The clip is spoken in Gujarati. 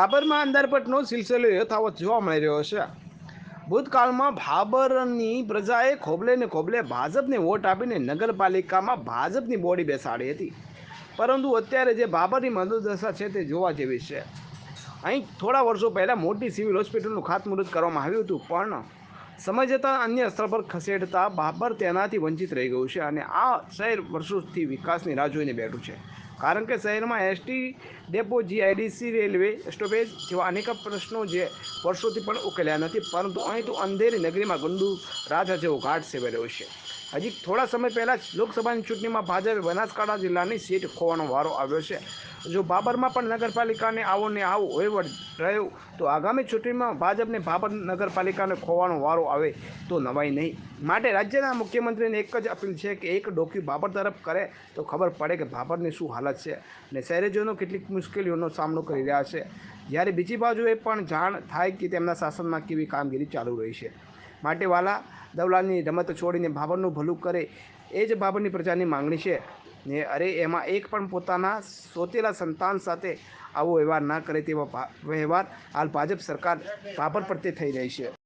બાબરમાં અંધારપટનો સિલસિલો યથાવત જોવા મળી રહ્યો છે. ભૂતકાળમાં ભાબરની પ્રજાએ ખોબલે ને ખોબલે ભાજપને વોટ આપીને નગરપાલિકામાં ભાજપની બોડી બેસાડી હતી. પરંતુ અત્યારે જે બાબરની મનોદશા છે તે જોવા જેવી છે. અહીં થોડા વર્ષો પહેલાં મોટી સિવિલ હોસ્પિટલનું ખાતમુહૂર્ત કરવામાં આવ્યું હતું, પણ સમય જતાં અન્ય સ્થળ પર ખસેડતા બાબર તેનાથી વંચિત રહી ગયું છે અને આ શહેર વર્ષોથી વિકાસની રાહ જોઈને બેઠું છે. કારણ કે શહેરમાં ST depot GIDC railway, stoppage જેવા અનેક પ્રશ્નો જે વર્ષોથી પણ ઉકેલ્યા નથી. પરંતુ અહીં તો અંધેરી નગરીમાં ગંદુ રાજા જેવો ઘાટ સેવાઈ છે. હજી થોડા સમય પહેલાં જ લોકસભાની ચૂંટણીમાં ભાજપે બનાસકાંઠા જિલ્લાની સીટ ખોવાનો વારો આવ્યો છે. જો બાબરમાં પણ નગરપાલિકાને આવો ને આવો વહીવટ રહ્યો, તો આગામી ચૂંટણીમાં ભાજપને બાબર નગરપાલિકાને ખોવાનો વારો આવે તો નવાઈ નહીં. માટે રાજ્યના મુખ્યમંત્રીને એક જ અપીલ છે કે એક ડોક્યુ બાબર તરફ કરે તો ખબર પડે કે બાબરની શું હાલત છે. અને શહેરીજનો કેટલીક મુશ્કેલીઓનો સામનો કરી રહ્યા છે. જ્યારે બીજી બાજુએ પણ જાણ થાય કે તેમના શાસનમાં કેવી કામગીરી ચાલુ રહી છે. માટે વાલા દવલાની રમત છોડીને બાબરનું ભલું કરે એ જ બાબરની પ્રજાની માંગણી છે. ને અરે એમાં એક પણ પોતાના સોતેલા સંતાન સાથે આવો વ્યવહાર ના કરે તેવા વ્યવહાર હાલ ભાજપ સરકાર બાબર પ્રત્યે થઈ રહી છે.